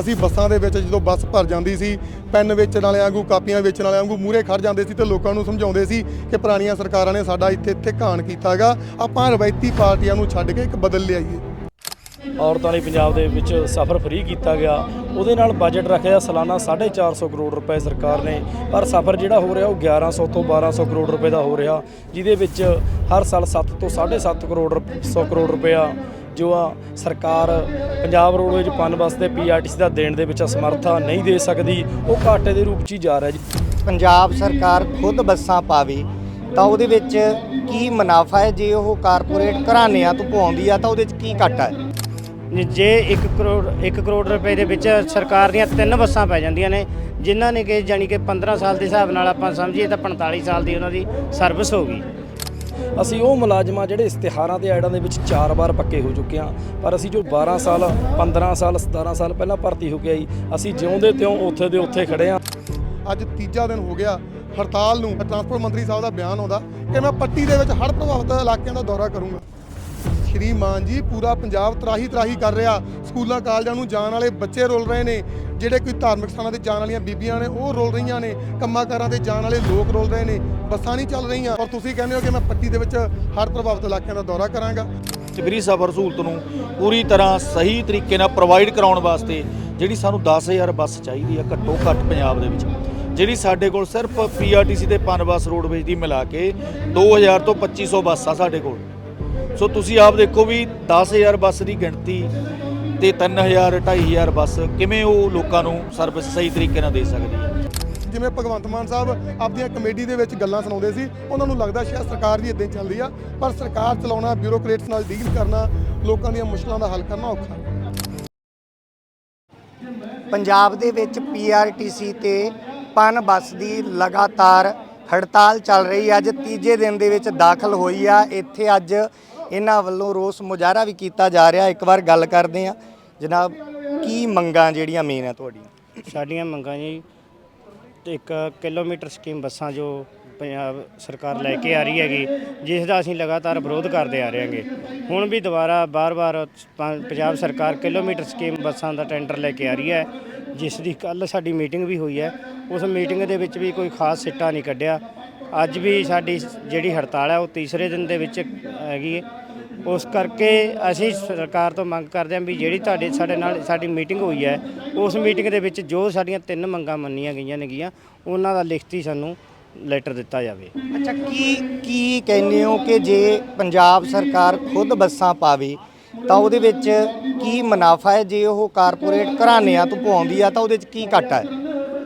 ਅਸੀਂ ਬੱਸਾਂ ਦੇ ਵਿੱਚ ਜਦੋਂ ਬੱਸ ਭਰ ਜਾਂਦੀ ਸੀ, ਪੈਨ ਵੇਚਣ ਵਾਲਿਆਂ ਵਾਂਗੂ, ਕਾਪੀਆਂ ਵੇਚਣ ਵਾਲਿਆਂ ਵਾਂਗੂ ਮੂਹਰੇ ਖੜ ਜਾਂਦੇ ਸੀ ਤੇ ਲੋਕਾਂ ਨੂੰ ਸਮਝਾਉਂਦੇ ਸੀ ਕਿ ਪੁਰਾਣੀਆਂ ਸਰਕਾਰਾਂ ਨੇ ਸਾਡਾ ਇੱਥੇ ਇੱਥੇ ਘਾਣ ਕੀਤਾ ਹੈਗਾ। ਆਪਾਂ ਰਵਾਇਤੀ ਪਾਰਟੀਆਂ ਨੂੰ ਛੱਡ ਕੇ ਇੱਕ ਬਦਲ ਲਿਆਈਏ। ਔਰਤਾਂ ਲਈ ਪੰਜਾਬ ਦੇ ਵਿੱਚ ਸਫ਼ਰ ਫ੍ਰੀ ਕੀਤਾ ਗਿਆ। ਉਹਦੇ ਨਾਲ ਬਜਟ ਰੱਖਿਆ ਸਾਲਾਨਾ 450 ਕਰੋੜ ਰੁਪਏ ਸਰਕਾਰ ਨੇ। ਪਰ ਸਫ਼ਰ ਜਿਹੜਾ ਹੋ ਰਿਹਾ ਉਹ 1100 ਤੋਂ 1200 ਕਰੋੜ ਰੁਪਏ ਦਾ ਹੋ ਰਿਹਾ, ਜਿਹਦੇ ਵਿੱਚ ਹਰ ਸਾਲ 7 ਤੋਂ 7.5 ਕਰੋੜ 100 ਕਰੋੜ ਰੁਪਇਆ ਜੋ ਆ ਸਰਕਾਰ ਪੰਜਾਬ ਰੋਡਵੇਜ ਪਨ ਬੱਸ ਤੇ ਪੀਆਰਟੀਸੀ ਦਾ ਦੇਣ ਦੇ ਵਿੱਚ ਅਸਮਰਥਾ ਨਹੀਂ ਦੇ ਸਕਦੀ ਉਹ ਘਾਟੇ ਦੇ ਰੂਪ 'ਚ ਹੀ ਜਾ ਰਿਹਾ ਜੀ। ਪੰਜਾਬ ਸਰਕਾਰ ਖੁਦ ਬੱਸਾਂ ਪਾਵੇ ਤਾਂ ਉਹਦੇ ਵਿੱਚ ਕੀ ਮੁਨਾਫਾ ਹੈ? ਜੇ ਉਹ ਕਾਰਪੋਰੇਟ ਘਰਾਣਿਆਂ ਤੋਂ ਪਵਾਉਂਦੀ ਆ ਤਾਂ ਉਹਦੇ ਵਿੱਚ ਕੀ ਘਾਟਾ ਹੈ? ਜੇ 1 ਕਰੋੜ 1 ਕਰੋੜ ਰੁਪਏ ਦੇ ਵਿੱਚ ਸਰਕਾਰ ਦੀਆਂ ਤਿੰਨ ਬੱਸਾਂ ਪੈ ਜਾਂਦੀਆਂ ਨੇ ਜਿਨ੍ਹਾਂ ਨੇ ਕਿ ਜਾਨੀ ਕਿ 15 ਸਾਲ ਦੇ ਹਿਸਾਬ ਨਾਲ ਆਪਾਂ ਸਮਝੀਏ ਤਾਂ 45 ਸਾਲ ਦੀ ਉਹਨਾਂ ਦੀ ਸਰਵਿਸ ਹੋ ਗਈ। ਅਸੀਂ ਉਹ ਮੁਲਾਜ਼ਮਾਂ ਜਿਹੜੇ ਇਸ਼ਤਿਹਾਰਾਂ ਤੇ ਐਡਾਂ ਦੇ ਵਿੱਚ ਚਾਰ ਵਾਰ ਪੱਕੇ ਹੋ ਚੁੱਕੇ ਹਾਂ। ਪਰ ਅਸੀਂ ਜੋ 12 ਸਾਲ 15 ਸਾਲ 17 ਸਾਲ ਪਹਿਲਾਂ ਭਰਤੀ ਹੋ ਕੇ ਆਈ, ਅਸੀਂ ਜਿਉਂਦੇ ਤਿਉਂ ਉੱਥੇ ਦੇ ਉੱਥੇ ਖੜੇ ਹਾਂ। ਅੱਜ ਤੀਜਾ ਦਿਨ ਹੋ ਗਿਆ ਹੜਤਾਲ ਨੂੰ। ਟਰਾਂਸਪੋਰਟ ਮੰਤਰੀ ਸਾਹਿਬ ਦਾ ਬਿਆਨ ਆਉਂਦਾ ਕਿ ਮੈਂ ਪੱਟੀ ਦੇ ਵਿੱਚ ਹੜ੍ਹ ਪ੍ਰਭਾਵਿਤ ਇਲਾਕਿਆਂ ਦਾ ਦੌਰਾ ਕਰੂੰਗਾ। ਸ਼੍ਰੀ ਮਾਨ ਜੀ ਪੂਰਾ ਪੰਜਾਬ ਤਰਾਹੀ ਤਰਾਹੀ ਕਰ ਰਿਹਾ। ਸਕੂਲਾਂ, ਕਾਲਜਾਂ ਨੂੰ ਜਾਣ ਵਾਲੇ ਬੱਚੇ ਰੁਲ ਰਹੇ ਨੇ। ਜਿਹੜੇ ਕੋਈ ਧਾਰਮਿਕ ਸਥਾਨਾਂ ਤੇ ਜਾਣ ਵਾਲੀਆਂ ਬੀਬੀਆਂ ਨੇ, ਉਹ ਰੁਲ ਰਹੀਆਂ ਨੇ। ਕੰਮਾਂ ਕਾਰਾਂ ਤੇ ਜਾਣ ਵਾਲੇ ਲੋਕ ਰੁਲ ਰਹੇ ਨੇ। ਬੱਸਾਂ ਨਹੀਂ ਚੱਲ ਰਹੀਆਂ। ਔਰ ਤੁਸੀਂ ਕਹਿੰਦੇ ਹੋ ਕਿ ਮੈਂ ਪੱਟੀ ਦੇ ਵਿੱਚ ਹਰ ਪ੍ਰਭਾਵਿਤ ਇਲਾਕਿਆਂ ਦਾ ਦੌਰਾ ਕਰਾਂਗਾ। ਫ੍ਰੀ ਸਫ਼ਰ ਸਹੂਲਤ ਨੂੰ ਪੂਰੀ ਤਰ੍ਹਾਂ ਸਹੀ ਤਰੀਕੇ ਨਾਲ ਪ੍ਰੋਵਾਈਡ ਕਰਾਉਣ ਵਾਸਤੇ ਜਿਹੜੀ ਸਾਨੂੰ 10000 ਬੱਸ ਚਾਹੀਦੀ ਆ ਘੱਟੋ ਘੱਟ ਪੰਜਾਬ ਦੇ ਵਿੱਚ। ਜਿਹੜੀ ਸਾਡੇ ਕੋਲ ਸਿਰਫ ਪੀਆਰਟੀਸੀ ਤੇ ਪਨ ਬੱਸ ਰੋਡਵੇਜ ਦੀ ਮਿਲਾ ਕੇ 2000 ਤੋਂ 2500 ਬੱਸ ਆ ਸਾਡੇ ਕੋਲ। ਸੋ ਤੁਸੀਂ ਆਪ ਦੇਖੋ ਵੀ 10000 ਬੱਸ ਦੀ ਗਿਣਤੀ ਤੇ 3000 2500 ਬੱਸ ਕਿਵੇਂ ਉਹ ਲੋਕਾਂ ਨੂੰ ਸਰਵਿਸ ਸਹੀ ਤਰੀਕੇ ਨਾਲ ਦੇ ਸਕਦੀ ਹੈ? ਜਿਵੇਂ ਭਗਵੰਤ ਮਾਨ ਸਾਹਿਬ ਆਪਣੀਆਂ ਕਮੇਟੀ ਦੇ ਵਿੱਚ ਗੱਲਾਂ ਸੁਣਾਉਂਦੇ ਸੀ ਉਹਨਾਂ ਨੂੰ ਲੱਗਦਾ ਸ਼ਾਇਦ ਸਰਕਾਰ ਵੀ ਇਦਾਂ ਹੀ ਚੱਲਦੀ ਆ ਪਰ ਸਰਕਾਰ ਚਲਾਉਣਾ ਬਿਊਰੋਕਰੇਟਸ ਨਾਲ ਡੀਲ ਕਰਨਾ ਲੋਕਾਂ ਦੀਆਂ ਮੁਸ਼ਕਲਾਂ ਦਾ ਹੱਲ ਕਰਨਾ ਔਖਾ ਪੰਜਾਬ ਦੇ ਵਿੱਚ ਪੀਆਰਟੀਸੀ ਤੇ ਪਨ ਬੱਸ ਦੀ ਲਗਾਤਾਰ ਹੜਤਾਲ ਚੱਲ ਰਹੀ ਹੈ। ਅੱਜ ਤੀਜੇ ਦਿਨ ਦੇ ਵਿੱਚ ਦਾਖਲ ਹੋਈ ਆ। ਇੱਥੇ ਅੱਜ ਇਹਨਾਂ ਵੱਲੋਂ ਰੋਸ ਮੁਜ਼ਾਹਰਾ ਵੀ ਕੀਤਾ ਜਾ ਰਿਹਾ। ਇੱਕ ਵਾਰ ਗੱਲ ਕਰਦੇ ਆ ਜਨਾਬ, ਕੀ ਮੰਗਾਂ ਜਿਹੜੀਆਂ ਮੇਨ ਆ ਤੁਹਾਡੀਆਂ? ਸਾਡੀਆਂ ਮੰਗਾਂ ਜੀ, ਇੱਕ ਕਿਲੋਮੀਟਰ ਸਕੀਮ ਬੱਸਾਂ ਜੋ ਪੰਜਾਬ ਸਰਕਾਰ ਲੈ ਕੇ ਆ ਰਹੀ ਹੈਗੀ, ਜਿਸ ਦਾ ਅਸੀਂ ਲਗਾਤਾਰ ਵਿਰੋਧ ਕਰਦੇ ਆ ਰਹੇ ਹਾਂਗੇ। ਹੁਣ ਵੀ ਦੁਬਾਰਾ ਬਾਰ-ਬਾਰ ਪੰਜਾਬ ਸਰਕਾਰ ਕਿਲੋਮੀਟਰ ਸਕੀਮ ਬੱਸਾਂ ਦਾ ਟੈਂਡਰ ਲੈ ਕੇ ਆ ਰਹੀ ਹੈ, ਜਿਸ ਦੀ ਕੱਲ ਸਾਡੀ ਮੀਟਿੰਗ ਵੀ ਹੋਈ ਹੈ। ਉਸ ਮੀਟਿੰਗ ਦੇ ਵਿੱਚ ਵੀ ਕੋਈ ਖਾਸ ਸਿੱਟਾ ਨਹੀਂ ਕੱਢਿਆ। ਅੱਜ ਵੀ ਸਾਡੀ ਜਿਹੜੀ ਹੜਤਾਲ ਹੈ ਉਹ ਤੀਸਰੇ ਦਿਨ ਦੇ ਵਿੱਚ ਹੈਗੀ ਹੈ। ਉਸ ਕਰਕੇ ਅਸੀਂ ਸਰਕਾਰ ਤੋਂ ਮੰਗ ਕਰਦੇ ਹਾਂ ਵੀ ਜਿਹੜੀ ਤੁਹਾਡੇ ਸਾਡੇ ਨਾਲ ਸਾਡੀ ਮੀਟਿੰਗ ਹੋਈ ਹੈ, ਉਸ ਮੀਟਿੰਗ ਦੇ ਵਿੱਚ ਜੋ ਸਾਡੀਆਂ ਤਿੰਨ ਮੰਗਾਂ ਮੰਨੀਆਂ ਗਈਆਂ ਨੇਗੀਆਂ, ਉਹਨਾਂ ਦਾ ਲਿਖਤੀ ਸਾਨੂੰ ਲੈਟਰ ਦਿੱਤਾ ਜਾਵੇ। ਅੱਛਾ, ਕੀ ਕੀ ਕਹਿੰਦੇ ਹੋ ਕਿ ਜੇ ਪੰਜਾਬ ਸਰਕਾਰ ਖੁਦ ਬੱਸਾਂ ਪਾਵੇ, ਤਾਂ ਉਹਦੇ ਵਿੱਚ ਕੀ ਮੁਨਾਫਾ ਹੈ? ਜੇ ਉਹ ਕਾਰਪੋਰੇਟ ਘਰਾਣਿਆਂ ਤੋਂ ਪਵਾਉਂਦੀ ਆ, ਤਾਂ ਉਹਦੇ ਵਿੱਚ ਕੀ ਘਾਟਾ ਹੈ?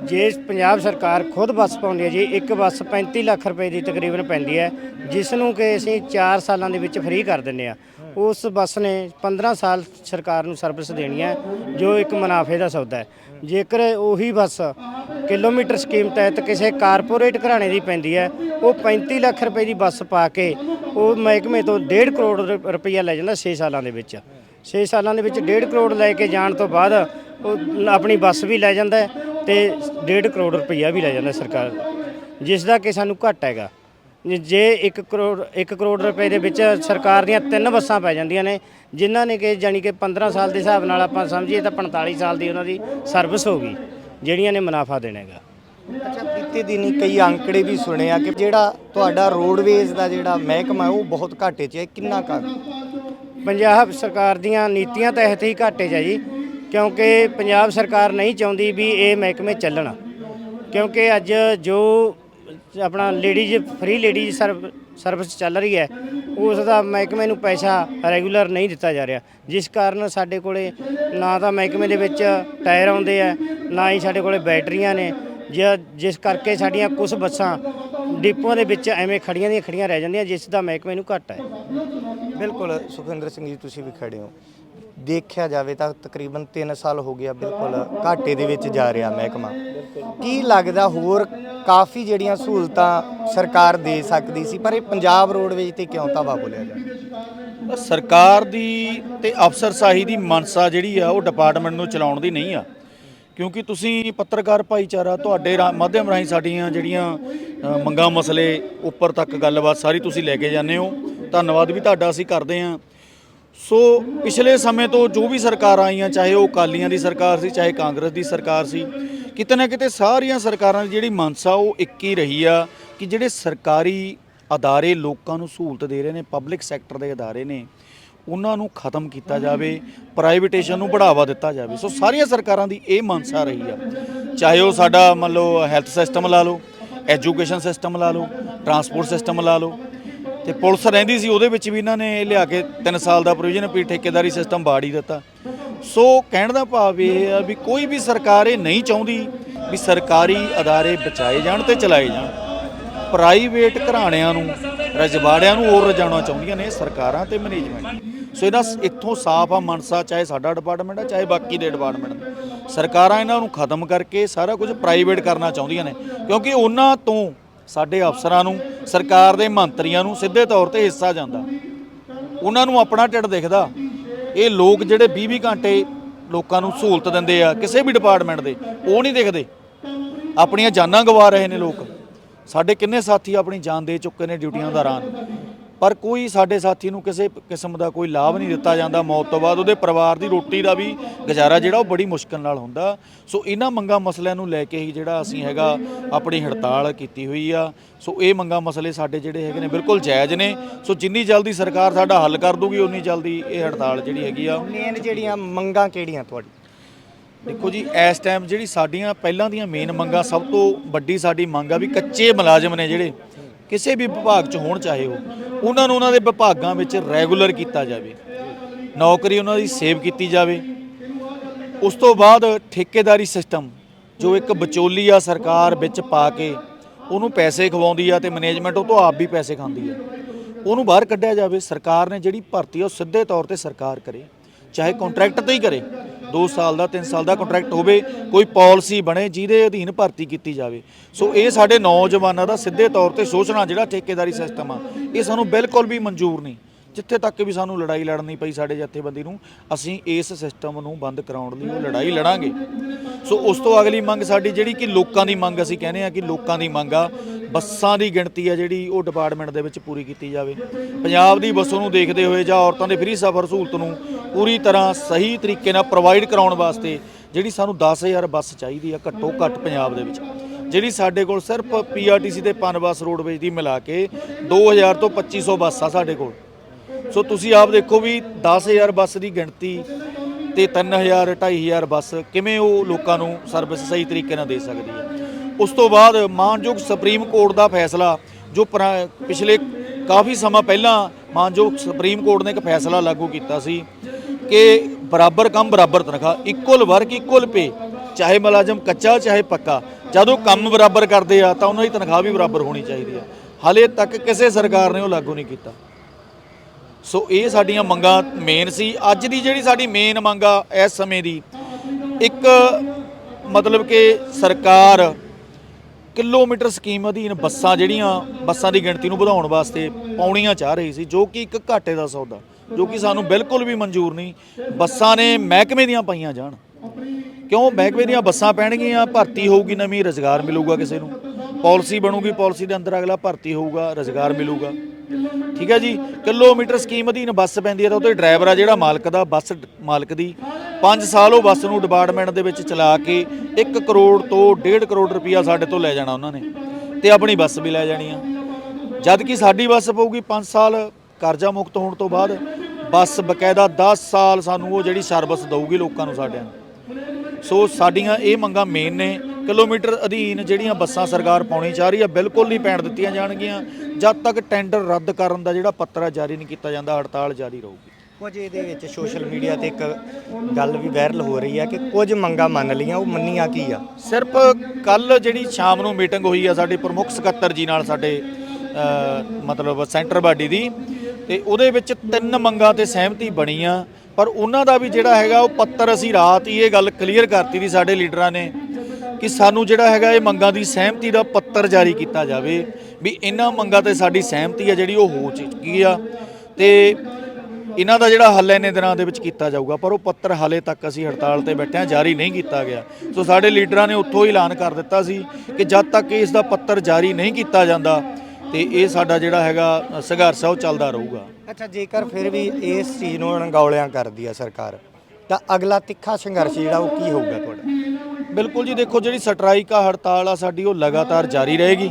ਜੇ ਪੰਜਾਬ ਸਰਕਾਰ ਖੁਦ ਬੱਸ ਪਾਉਂਦੀ ਹੈ ਜੀ, ਇੱਕ ਬੱਸ 35 ਲੱਖ ਰੁਪਏ ਦੀ ਤਕਰੀਬਨ ਪੈਂਦੀ ਹੈ, ਜਿਸ ਨੂੰ ਕਿ ਅਸੀਂ 4 ਸਾਲਾਂ ਦੇ ਵਿੱਚ ਫ੍ਰੀ ਕਰ ਦਿੰਨੇ ਆ ਉਸ ਬੱਸ ਨੇ 15 ਸਾਲ ਸਰਕਾਰ ਨੂੰ ਸਰਵਿਸ ਦੇਣੀ ਹੈ, ਜੋ ਇੱਕ ਮੁਨਾਫੇ ਦਾ ਸੌਦਾ ਹੈ। ਜੇਕਰ ਉਹੀ ਬੱਸ ਕਿਲੋਮੀਟਰ ਸਕੀਮ ਤਹਿਤ ਕਿਸੇ ਕਾਰਪੋਰੇਟ ਘਰਾਣੇ ਦੀ ਪੈਂਦੀ ਹੈ, ਉਹ 35 ਲੱਖ ਰੁਪਏ ਦੀ ਬੱਸ ਪਾ ਕੇ ਉਹ ਮਹਿਕਮੇ ਤੋਂ 1.5 ਕਰੋੜ ਰੁ- ਰੁਪਈਆ ਲੈ ਜਾਂਦਾ 6 ਸਾਲਾਂ ਦੇ ਵਿੱਚ। 6 ਸਾਲਾਂ ਦੇ ਵਿੱਚ 1.5 ਕਰੋੜ ਲੈ ਕੇ ਜਾਣ ਤੋਂ ਬਾਅਦ ਉਹ ਆਪਣੀ ਬੱਸ ਵੀ ਲੈ ਜਾਂਦਾ ਤੇ 1.5 ਕਰੋੜ ਰੁਪਈਆ ਵੀ ਲੈ ਜਾਂਦਾ ਸਰਕਾਰ ਜਿਸ ਦਾ ਕਿ ਸਾਨੂੰ ਘੱਟ ਹੈਗਾ। ਜੇ 1 ਕਰੋੜ 1 ਕਰੋੜ ਰੁਪਏ ਦੇ ਵਿੱਚ ਸਰਕਾਰ ਦੀਆਂ ਤਿੰਨ ਬੱਸਾਂ ਪੈ ਜਾਂਦੀਆਂ ਨੇ ਜਿਨ੍ਹਾਂ ਨੇ ਕਿ ਜਾਨੀ ਕਿ 15 ਸਾਲ ਦੇ ਹਿਸਾਬ ਨਾਲ ਆਪਾਂ ਸਮਝੀਏ ਤਾਂ 45 ਸਾਲ ਦੀ ਉਹਨਾਂ ਦੀ ਸਰਵਿਸ ਹੋ ਗਈ ਜਿਹੜੀਆਂ ਨੇ ਮੁਨਾਫਾ ਦੇਣਾ ਹੈਗਾ। ਅੱਛਾ ਬੀਤੇ ਦਿਨੀ ਕਈ ਅੰਕੜੇ ਵੀ ਸੁਣੇ ਆ ਕਿ ਜਿਹੜਾ ਤੁਹਾਡਾ ਰੋਡਵੇਜ਼ ਦਾ ਜਿਹੜਾ ਮਹਿਕਮਾ ਉਹ ਬਹੁਤ ਘਾਟੇ 'ਚ ਹੈ ਕਿੰਨਾ ਘਾਟਾ ਪੰਜਾਬ ਸਰਕਾਰ ਦੀਆਂ ਨੀਤੀਆਂ ਤਹਿਤ ਹੀ ਘਾਟੇ 'ਚ ਹੈ ਜੀ। ਕਿਉਂਕਿ ਪੰਜਾਬ ਸਰਕਾਰ ਨਹੀਂ ਚਾਹੁੰਦੀ ਵੀ ਇਹ ਮਹਿਕਮੇ ਚੱਲਣ। ਕਿਉਂਕਿ ਅੱਜ ਜੋ ਆਪਣਾ ਲੇਡੀਜ਼ ਫ੍ਰੀ ਲੇਡੀਜ਼ ਸਰਵਿਸ ਚੱਲ ਰਹੀ ਹੈ, ਉਸ ਦਾ ਮਹਿਕਮੇ ਨੂੰ ਪੈਸਾ ਰੈਗੂਲਰ ਨਹੀਂ ਦਿੱਤਾ ਜਾ ਰਿਹਾ। ਜਿਸ ਕਾਰਨ ਸਾਡੇ ਕੋਲੇ ਨਾ ਤਾਂ ਮਹਿਕਮੇ ਦੇ ਵਿੱਚ ਟਾਇਰ ਆਉਂਦੇ ਆ, ਨਾ ਹੀ ਸਾਡੇ ਕੋਲੇ ਬੈਟਰੀਆਂ ਨੇ। ਜਿ- ਜਿਸ ਕਰਕੇ ਸਾਡੀਆਂ ਕੁਝ ਬੱਸਾਂ ਡਿਪੂਆਂ ਦੇ ਵਿੱਚ ਐਵੇਂ ਖੜੀਆਂ ਦੀਆਂ ਖੜੀਆਂ ਰਹਿ ਜਾਂਦੀਆਂ, ਜਿਸ ਦਾ ਮਹਿਕਮੇ ਨੂੰ ਘੱਟ ਹੈ। ਬਿਲਕੁਲ ਸੁਖਿੰਦਰ ਸਿੰਘ ਜੀ, ਤੁਸੀਂ ਵੀ ਖੜੇ ਹੋ। ਦੇਖਿਆ ਜਾਵੇ ਤਾਂ ਤਕਰੀਬਨ 3 ਸਾਲ ਹੋ ਗਿਆ ਬਿਲਕੁਲ ਘਾਟੇ ਦੇ ਵਿੱਚ ਜਾ ਰਿਹਾ ਮਹਿਕਮਾ। ਕੀ ਲੱਗਦਾ ਹੋਰ ਕਾਫੀ ਜਿਹੜੀਆਂ ਸਹੂਲਤਾਂ ਸਰਕਾਰ ਦੇ ਸਕਦੀ ਸੀ, ਪਰ ਇਹ ਪੰਜਾਬ ਰੋਡਵੇਜ ਤੇ ਕਿਉਂ ਧਾਵਾ ਬੋਲਿਆ ਜਾਂਦਾ ਸਰਕਾਰ ਦੀ ਤੇ ਅਫਸਰਸ਼ਾਹੀ ਦੀ ਮਨਸਾ ਜਿਹੜੀ ਆ, ਉਹ ਡਿਪਾਰਟਮੈਂਟ ਨੂੰ ਚਲਾਉਣ ਦੀ ਨਹੀਂ ਆ। ਕਿਉਂਕਿ ਤੁਸੀਂ ਪੱਤਰਕਾਰ ਭਾਈਚਾਰਾ, ਤੁਹਾਡੇ ਰਾ- ਮਾਧਿਅਮ ਰਾਹੀਂ ਸਾਡੀਆਂ ਜਿਹੜੀਆਂ ਮੰਗਾਂ ਮਸਲੇ ਉੱਪਰ ਤੱਕ ਗੱਲਬਾਤ ਸਾਰੀ ਤੁਸੀਂ ਲੈ ਕੇ ਜਾਂਦੇ ਹੋ। ਧੰਨਵਾਦ ਵੀ ਤੁਹਾਡਾ ਅਸੀਂ ਕਰਦੇ ਹਾਂ। ਸੋ ਪਿਛਲੇ ਸਮੇਂ ਤੋਂ ਜੋ ਵੀ ਸਰਕਾਰਾਂ ਆਈਆਂ, ਚਾਹੇ ਉਹ ਅਕਾਲੀਆਂ ਦੀ ਸਰਕਾਰ ਸੀ, ਚਾਹੇ ਕਾਂਗਰਸ ਦੀ ਸਰਕਾਰ ਸੀ, ਕਿਤੇ ਨਾ ਕਿਤੇ ਸਾਰੀਆਂ ਸਰਕਾਰਾਂ ਦੀ ਜਿਹੜੀ ਮਨਸਾ ਉਹ ਇੱਕ ਹੀ ਰਹੀ ਆ ਕਿ ਜਿਹੜੇ ਸਰਕਾਰੀ ਅਦਾਰੇ ਲੋਕਾਂ ਨੂੰ ਸਹੂਲਤ ਦੇ ਰਹੇ ਨੇ ਪਬਲਿਕ ਸੈਕਟਰ ਦੇ ਅਦਾਰੇ ਨੇ, ਉਹਨਾਂ ਨੂੰ ਖਤਮ ਕੀਤਾ ਜਾਵੇ ਪ੍ਰਾਈਵੇਟੇਸ਼ਨ ਨੂੰ ਬੜਾਵਾ ਦਿੱਤਾ ਜਾਵੇ। ਸੋ ਸਾਰੀਆਂ ਸਰਕਾਰਾਂ ਦੀ ਇਹ ਮਨਸਾ ਰਹੀ ਆ। ਚਾਹੇ ਉਹ ਸਾਡਾ ਮੰਨ ਲਓ ਹੈਲਥ ਸਿਸਟਮ ਲਾ ਲਓ ਐਜੂਕੇਸ਼ਨ ਸਿਸਟਮ ਲਾ ਲਓ ਟਰਾਂਸਪੋਰਟ ਸਿਸਟਮ ਲਾ ਲਓ ਤੇ ਪੁਲਿਸ ਰਹਿੰਦੀ ਸੀ, ਉਹਦੇ ਵਿੱਚ ਵੀ ਇਹਨਾਂ ਨੇ ਇਹ ਲਿਆ ਕੇ 3 ਸਾਲ ਦਾ ਪ੍ਰੋਵੀਜ਼ਨ ਵੀ ਠੇਕੇਦਾਰੀ ਸਿਸਟਮ ਬਾੜ ਹੀ ਦਿੱਤਾ। ਸੋ ਕਹਿਣ ਦਾ ਭਾਵ ਇਹ ਆ ਵੀ ਕੋਈ ਵੀ ਸਰਕਾਰ ਇਹ ਨਹੀਂ ਚਾਹੁੰਦੀ ਵੀ ਸਰਕਾਰੀ ਅਦਾਰੇ ਬਚਾਏ ਜਾਣ ਤੇ ਚਲਾਏ ਜਾਣ। ਪ੍ਰਾਈਵੇਟ ਘਰਾਣਿਆਂ ਨੂੰ, ਰਜਵਾੜਿਆਂ ਨੂੰ ਹੋਰ ਰਜਾਉਣਾ ਚਾਹੁੰਦੀਆਂ ਨੇ ਸਰਕਾਰਾਂ ਤੇ ਮੈਨੇਜਮੈਂਟ ਸੋ ਇਹਦਾ ਇੱਥੋਂ ਸਾਫ਼ ਆ ਮਨਸਾ, ਚਾਹੇ ਸਾਡਾ ਡਿਪਾਰਟਮੈਂਟ ਆ, ਚਾਹੇ ਬਾਕੀ ਦੇ ਡਿਪਾਰਟਮੈਂਟ ਸਰਕਾਰਾਂ ਇਹਨਾਂ ਨੂੰ ਖਤਮ ਕਰਕੇ ਸਾਰਾ ਕੁਝ ਪ੍ਰਾਈਵੇਟ ਕਰਨਾ ਚਾਹੁੰਦੀਆਂ ਨੇ, ਕਿਉਂਕਿ ਉਹਨਾਂ ਤੋਂ ਸਾਡੇ ਅਫਸਰਾਂ ਨੂੰ, ਸਰਕਾਰ ਦੇ ਮੰਤਰੀਆਂ ਨੂੰ ਸਿੱਧੇ ਤੌਰ ਤੇ ਹਿੱਸਾ ਜਾਂਦਾ। ਉਹਨਾਂ ਨੂੰ ਆਪਣਾ ਢਿੱਡ ਦਿਖਦਾ। ਇਹ ਲੋਕ ਜਿਹੜੇ 20-20 ਘੰਟੇ ਲੋਕਾਂ ਨੂੰ ਸਹੂਲਤ ਦਿੰਦੇ ਆ, ਕਿਸੇ ਵੀ ਡਿਪਾਰਟਮੈਂਟ ਦੇ, ਉਹ ਨਹੀਂ ਦਿਖਦੇ। ਆਪਣੀਆਂ ਜਾਨਾਂ ਗਵਾ ਰਹੇ ਨੇ ਲੋਕ। ਸਾਡੇ ਕਿੰਨੇ ਸਾਥੀ ਆਪਣੀ ਜਾਨ ਦੇ ਚੁੱਕੇ ਨੇ ਡਿਊਟੀਆਂ ਦੌਰਾਨ। ਪਰ ਕੋਈ ਸਾਡੇ ਸਾਥੀ ਨੂੰ ਕਿਸੇ ਕਿਸਮ ਦਾ ਕੋਈ ਲਾਭ ਨਹੀਂ ਦਿੱਤਾ ਜਾਂਦਾ। ਮੌਤ ਤੋਂ ਬਾਅਦ ਉਹਦੇ ਪਰਿਵਾਰ ਦੀ ਰੋਟੀ ਦਾ ਵੀ ਗੁਜ਼ਾਰਾ ਜਿਹੜਾ ਉਹ ਬੜੀ ਮੁਸ਼ਕਲ ਨਾਲ ਹੁੰਦਾ। ਸੋ ਇਹਨਾਂ ਮੰਗਾਂ ਮਸਲਿਆਂ ਨੂੰ ਲੈ ਕੇ ਹੀ ਜਿਹੜਾ ਅਸੀਂ ਹੈਗਾ ਆਪਣੀ ਹੜਤਾਲ ਕੀਤੀ ਹੋਈ ਆ। ਸੋ ਇਹ ਮੰਗਾਂ ਮਸਲੇ ਸਾਡੇ ਜਿਹੜੇ ਹੈਗੇ ਨੇ ਬਿਲਕੁਲ ਜਾਇਜ਼ ਨੇ। ਸੋ ਜਿੰਨੀ ਜਲਦੀ ਸਰਕਾਰ ਸਾਡਾ ਹੱਲ ਕਰ ਦੂਗੀ ਉਨੀ ਜਲਦੀ ਇਹ ਹੜਤਾਲ ਜਿਹੜੀ ਹੈਗੀ ਆ। ਮੇਨ ਜਿਹੜੀਆਂ ਮੰਗਾਂ ਕਿਹੜੀਆਂ ਤੁਹਾਡੀ? ਦੇਖੋ ਜੀ ਇਸ ਟਾਈਮ ਜਿਹੜੀ ਸਾਡੀਆਂ ਪਹਿਲਾਂ ਦੀਆਂ ਮੇਨ ਮੰਗਾਂ ਸਭ ਤੋਂ ਵੱਡੀ ਸਾਡੀ ਮੰਗ ਆ ਵੀ ਕੱਚੇ ਮੁਲਾਜ਼ਮ ਨੇ ਜਿਹੜੇ। ਕਿਸੇ ਵੀ ਵਿਭਾਗ 'ਚ ਹੋਣ ਚਾਹੇ ਉਹ, ਉਹਨਾਂ ਨੂੰ ਉਹਨਾਂ ਦੇ ਵਿਭਾਗਾਂ ਵਿੱਚ ਰੈਗੂਲਰ ਕੀਤਾ ਜਾਵੇ। ਨੌਕਰੀ ਉਹਨਾਂ ਦੀ ਸੇਵ ਕੀਤੀ ਜਾਵੇ। ਉਸ ਤੋਂ ਬਾਅਦ ਠੇਕੇਦਾਰੀ ਸਿਸਟਮ ਜੋ ਇੱਕ ਵਿਚੋਲੀ ਆ ਸਰਕਾਰ ਵਿੱਚ ਪਾ ਕੇ ਉਹਨੂੰ ਪੈਸੇ ਖਵਾਉਂਦੀ ਆ ਤੇ ਮੈਨੇਜਮੈਂਟ ਉਹ ਤੋਂ ਆਪ ਵੀ ਪੈਸੇ ਖਾਂਦੀ ਆ। ਉਹਨੂੰ ਬਾਹਰ ਕੱਢਿਆ ਜਾਵੇ। ਸਰਕਾਰ ਨੇ ਜਿਹੜੀ ਭਰਤੀ ਆ ਉਹ ਸਿੱਧੇ ਤੌਰ ਤੇ ਸਰਕਾਰ ਕਰੇ। ਚਾਹੇ ਕੰਟਰੈਕਟ ਤੇ ਹੀ ਕਰੇ। 2 ਸਾਲ ਦਾ 3 ਸਾਲ ਦਾ ਕੰਟਰੈਕਟ ਹੋਵੇ, ਕੋਈ ਪਾਲਿਸੀ ਬਣੇ ਜਿਹਦੇ ਅਧੀਨ ਭਰਤੀ ਕੀਤੀ ਜਾਵੇ। ਸੋ ਇਹ ਸਾਡੇ ਨੌਜਵਾਨਾਂ ਦਾ ਸਿੱਧੇ ਤੌਰ ਤੇ ਸੋਚਣਾ ਜਿਹੜਾ ਠੇਕੇਦਾਰੀ ਸਿਸਟਮ ਆ, ਇਹ ਸਾਨੂੰ ਬਿਲਕੁਲ ਵੀ ਮਨਜ਼ੂਰ ਨਹੀਂ। ਜਿੱਥੇ ਤੱਕ ਵੀ ਸਾਨੂੰ ਲੜਾਈ ਲੜਨੀ ਪਈ ਸਾਡੇ ਜਥੇਬੰਦੀ ਨੂੰ, ਅਸੀਂ ਇਸ ਸਿਸਟਮ ਨੂੰ ਬੰਦ ਕਰਾਉਣ ਲਈ ਉਹ ਲੜਾਈ ਲੜਾਂਗੇ। ਸੋ ਉਸ ਤੋਂ ਅਗਲੀ ਮੰਗ ਸਾਡੀ ਜਿਹੜੀ ਕਿ ਲੋਕਾਂ ਦੀ ਮੰਗ ਅਸੀਂ ਕਹਿੰਦੇ ਆ ਕਿ ਲੋਕਾਂ ਦੀ ਮੰਗ ਆ, ਬੱਸਾਂ ਦੀ ਗਿਣਤੀ ਆ ਜਿਹੜੀ ਉਹ ਡਿਪਾਰਟਮੈਂਟ ਦੇ ਵਿੱਚ ਪੂਰੀ ਕੀਤੀ ਜਾਵੇ। ਪੰਜਾਬ ਦੀ ਬੱਸੋਂ ਨੂੰ ਦੇਖਦੇ ਹੋਏ ਜਾਂ ਔਰਤਾਂ ਦੇ ਫ੍ਰੀ ਸਫ਼ਰ ਸਹੂਲਤ ਨੂੰ ਪੂਰੀ ਤਰ੍ਹਾਂ ਸਹੀ ਤਰੀਕੇ ਨਾਲ ਪ੍ਰੋਵਾਈਡ ਕਰਾਉਣ ਵਾਸਤੇ ਜਿਹੜੀ ਸਾਨੂੰ 10000 ਬੱਸ ਚਾਹੀਦੀ ਆ ਘੱਟੋ ਘੱਟ ਪੰਜਾਬ ਦੇ ਵਿੱਚ। ਜਿਹੜੀ ਸਾਡੇ ਕੋਲ ਸਿਰਫ ਪੀਆਰਟੀਸੀ ਤੇ ਪਨਬਸ ਰੋਡਵੇਜ ਦੀ ਮਿਲਾ ਕੇ 2000 ਤੋਂ 2500 ਬੱਸ ਆ ਸਾਡੇ ਕੋਲ। ਸੋ ਤੁਸੀਂ ਆਪ ਦੇਖੋ ਵੀ 10000 ਬੱਸ ਦੀ ਗਿਣਤੀ ਤੇ 3000 2500 ਬੱਸ ਕਿਵੇਂ ਉਹ ਲੋਕਾਂ ਨੂੰ ਸਰਵਿਸ ਸਹੀ ਤਰੀਕੇ ਨਾਲ ਦੇ ਸਕਦੀ ਹੈ? ਉਸ ਤੋਂ ਬਾਅਦ ਮਾਨਯੋਗ ਸੁਪਰੀਮ ਕੋਰਟ ਦਾ ਫੈਸਲਾ, ਜੋ ਪੁਰਾ- ਪਿਛਲੇ ਕਾਫੀ ਸਮਾਂ ਪਹਿਲਾਂ ਮਾਨਯੋਗ ਸੁਪਰੀਮ ਕੋਰਟ ਨੇ ਇੱਕ ਫੈਸਲਾ ਲਾਗੂ ਕੀਤਾ ਸੀ ਕਿ ਬਰਾਬਰ ਕੰਮ ਬਰਾਬਰ ਤਨਖਾਹ ਇਕੁਅਲ ਵਰਕ ਇਕੁਅਲ ਪੇ ਚਾਹੇ ਮੁਲਾਜ਼ਮ ਕੱਚਾ, ਚਾਹੇ ਪੱਕਾ, ਜਦੋਂ ਕੰਮ ਬਰਾਬਰ ਕਰਦੇ ਆ ਤਾਂ ਉਹਨਾਂ ਦੀ ਤਨਖਾਹ ਵੀ ਬਰਾਬਰ ਹੋਣੀ ਚਾਹੀਦੀ ਆ ਹਾਲੇ ਤੱਕ ਕਿਸੇ ਸਰਕਾਰ ਨੇ ਉਹ ਲਾਗੂ ਨਹੀਂ ਕੀਤਾ। ਸੋ ਇਹ ਸਾਡੀਆਂ ਮੰਗਾਂ ਮੇਨ ਸੀ। ਅੱਜ ਦੀ ਜਿਹੜੀ ਸਾਡੀ ਮੇਨ ਮੰਗ ਆ ਇਸ ਸਮੇਂ ਦੀ, ਇੱਕ ਮਤਲਬ ਕਿ ਸਰਕਾਰ ਕਿਲੋਮੀਟਰ ਸਕੀਮ ਅਧੀਨ ਬੱਸਾਂ ਜਿਹੜੀਆਂ, ਬੱਸਾਂ ਦੀ ਗਿਣਤੀ ਨੂੰ ਵਧਾਉਣ ਵਾਸਤੇ ਪਾਉਣੀਆਂ ਚਾਹ ਰਹੀ ਸੀ, ਜੋ ਕਿ ਇੱਕ ਘਾਟੇ ਦਾ ਸੌਦਾ, ਜੋ ਕਿ ਸਾਨੂੰ ਬਿਲਕੁਲ ਵੀ ਮਨਜ਼ੂਰ ਨਹੀਂ। ਬੱਸਾਂ ਨੇ ਮਹਿਕਮੇ ਦੀਆਂ ਪਾਈਆਂ ਜਾਣ। ਕਿਉਂ? ਮਹਿਕਮੇ ਦੀਆਂ ਬੱਸਾਂ ਪੈਣਗੀਆਂ, ਭਰਤੀ ਹੋਊਗੀ ਨਵੀਂ, ਰੋਜ਼ਗਾਰ ਮਿਲੂਗਾ ਕਿਸੇ ਨੂੰ। ਪਾਲਿਸੀ ਬਣੂਗੀ, ਪਾਲਿਸੀ ਦੇ ਅੰਦਰ ਅਗਲਾ ਭਰਤੀ ਹੋਊਗਾ, ਰੋਜ਼ਗਾਰ ਮਿਲੂਗਾ। ਠੀਕ ਹੈ ਜੀ, ਕਿਲੋਮੀਟਰ ਸਕੀਮ ਅਧੀਨ ਬੱਸ ਪੈਂਦੀ ਹੈ ਤਾਂ ਉਹਦੇ ਡਰਾਈਵਰ ਆ ਜਿਹੜਾ ਮਾਲਕ ਦਾ ਬੱਸ ਮਾਲਕ ਦੀ। 5 ਸਾਲ ਉਹ ਬੱਸ ਨੂੰ ਡਿਪਾਰਟਮੈਂਟ ਦੇ ਵਿੱਚ ਚਲਾ ਕੇ 1 ਕਰੋੜ ਤੋਂ 1.5 ਕਰੋੜ ਰੁਪਈਆ ਸਾਡੇ ਤੋਂ ਲੈ ਜਾਣਾ ਉਹਨਾਂ ਨੇ ਤੇ ਆਪਣੀ ਬੱਸ ਵੀ ਲੈ ਜਾਣੀ ਆ। ਜਦ ਕਿ ਸਾਡੀ ਬੱਸ ਪਊਗੀ 5 ਸਾਲ ਕਰਜ਼ਾ ਮੁਕਤ ਹੋਣ ਤੋਂ ਬਾਅਦ, ਬੱਸ ਬਕਾਇਦਾ 10 ਸਾਲ ਸਾਨੂੰ ਉਹ ਜਿਹੜੀ ਸਰਵਿਸ ਦਊਗੀ ਲੋਕਾਂ ਨੂੰ ਸਾਡਿਆਂ ਸੋ ਸਾਡੀਆਂ ਇਹ ਮੰਗਾਂ ਮੇਨ ਨੇ। ਕਿਲੋਮੀਟਰ ਅਧੀਨ ਜਿਹੜੀਆਂ ਬੱਸਾਂ ਸਰਕਾਰ ਪਾਉਣੀ ਚਾਹ ਰਹੀ ਆ ਬਿਲਕੁਲ ਨਹੀਂ ਪੈਣ ਦਿੱਤੀਆਂ ਜਾਣਗੀਆਂ। ਜਦ ਤੱਕ ਟੈਂਡਰ ਰੱਦ ਕਰਨ ਦਾ ਜਿਹੜਾ ਪੱਤਰ ਆ ਜਾਰੀ ਨਹੀਂ ਕੀਤਾ ਜਾਂਦਾ ਹੜਤਾਲ ਜਾਰੀ ਰਹੂਗੀ। ਕੁਝ ਇਹਦੇ ਵਿੱਚ ਸੋਸ਼ਲ ਮੀਡੀਆ ਤੇ ਇੱਕ ਗੱਲ ਵੀ ਵਾਇਰਲ ਹੋ ਰਹੀ ਹੈ ਕਿ ਕੁਝ ਮੰਗਾਂ ਮੰਨ ਲਈਆਂ ਉਹ ਮੰਨੀਆਂ ਕੀ ਆ? ਸਿਰਫ ਕੱਲ ਜਿਹੜੀ ਸ਼ਾਮ ਨੂੰ ਮੀਟਿੰਗ ਹੋਈ ਆ ਸਾਡੇ ਪ੍ਰਮੁੱਖ ਸਕੱਤਰ ਜੀ ਨਾਲ ਸਾਡੇ ਮਤਲਬ ਸੈਂਟਰ ਬਾਡੀ ਦੀ ਤੇ ਉਹਦੇ ਵਿੱਚ ਤਿੰਨ ਮੰਗਾਂ ਤੇ ਸਹਿਮਤੀ ਬਣੀ ਆ। ਪਰ ਉਹਨਾਂ ਦਾ ਵੀ ਜਿਹੜਾ ਹੈਗਾ ਉਹ ਪੱਤਰ ਅਸੀਂ ਰਾਤ ਹੀ ਇਹ ਗੱਲ ਕਲੀਅਰ ਕਰਤੀ ਦੀ ਸਾਡੇ ਲੀਡਰਾਂ ਨੇ ਕਿ ਸਾਨੂੰ ਜਿਹੜਾ ਹੈਗਾ ਇਹ ਮੰਗਾਂ ਦੀ ਸਹਿਮਤੀ ਦਾ ਪੱਤਰ ਜਾਰੀ ਕੀਤਾ ਜਾਵੇ ਵੀ ਇਹਨਾਂ ਮੰਗਾਂ ਤੇ ਸਾਡੀ ਸਹਿਮਤੀ ਆ ਜਿਹੜੀ ਉਹ ਹੋ ਚੁੱਕੀ ਆ ਤੇ ਇਹਨਾਂ ਦਾ ਜਿਹੜਾ ਹੱਲ ਇਹਨੇ ਦਿਨਾਂ ਦੇ ਵਿੱਚ ਕੀਤਾ ਜਾਊਗਾ, ਪਰ ਉਹ ਪੱਤਰ ਹਾਲੇ ਤੱਕ ਅਸੀਂ ਹੜਤਾਲ ਤੇ ਬੈਠਿਆਂ ਜਾਰੀ ਨਹੀਂ ਕੀਤਾ ਗਿਆ। ਸੋ ਸਾਡੇ ਲੀਡਰਾਂ ਨੇ ਉੱਥੋਂ ਹੀ ਐਲਾਨ ਕਰ ਦਿੱਤਾ ਸੀ ਕਿ ਜਦ ਤੱਕ ਇਸ ਦਾ ਪੱਤਰ ਜਾਰੀ ਨਹੀਂ ਕੀਤਾ ਜਾਂਦਾ ਤੇ ਇਹ ਸਾਡਾ ਜਿਹੜਾ ਹੈਗਾ ਸੰਘਰਸ਼ ਆ, ਉਹ ਚੱਲਦਾ ਰਹੂਗਾ। ਅੱਛਾ, ਜੇਕਰ ਫਿਰ ਵੀ ਇਸ ਚੀਜ਼ ਨੂੰ ਅਣਗੌਲਿਆਂ ਕਰਦੀ ਆ ਸਰਕਾਰ, ਤਾਂ ਅਗਲਾ ਤਿੱਖਾ ਸੰਘਰਸ਼ ਜਿਹੜਾ ਉਹ ਕੀ ਹੋਊਗਾ ਤੁਹਾਡਾ? ਬਿਲਕੁਲ ਜੀ, ਦੇਖੋ ਜਿਹੜੀ ਸਟ੍ਰਾਈਕ ਆ ਹੜਤਾਲ ਆ, ਸਾਡੀ ਉਹ ਲਗਾਤਾਰ ਜਾਰੀ ਰਹੇਗੀ।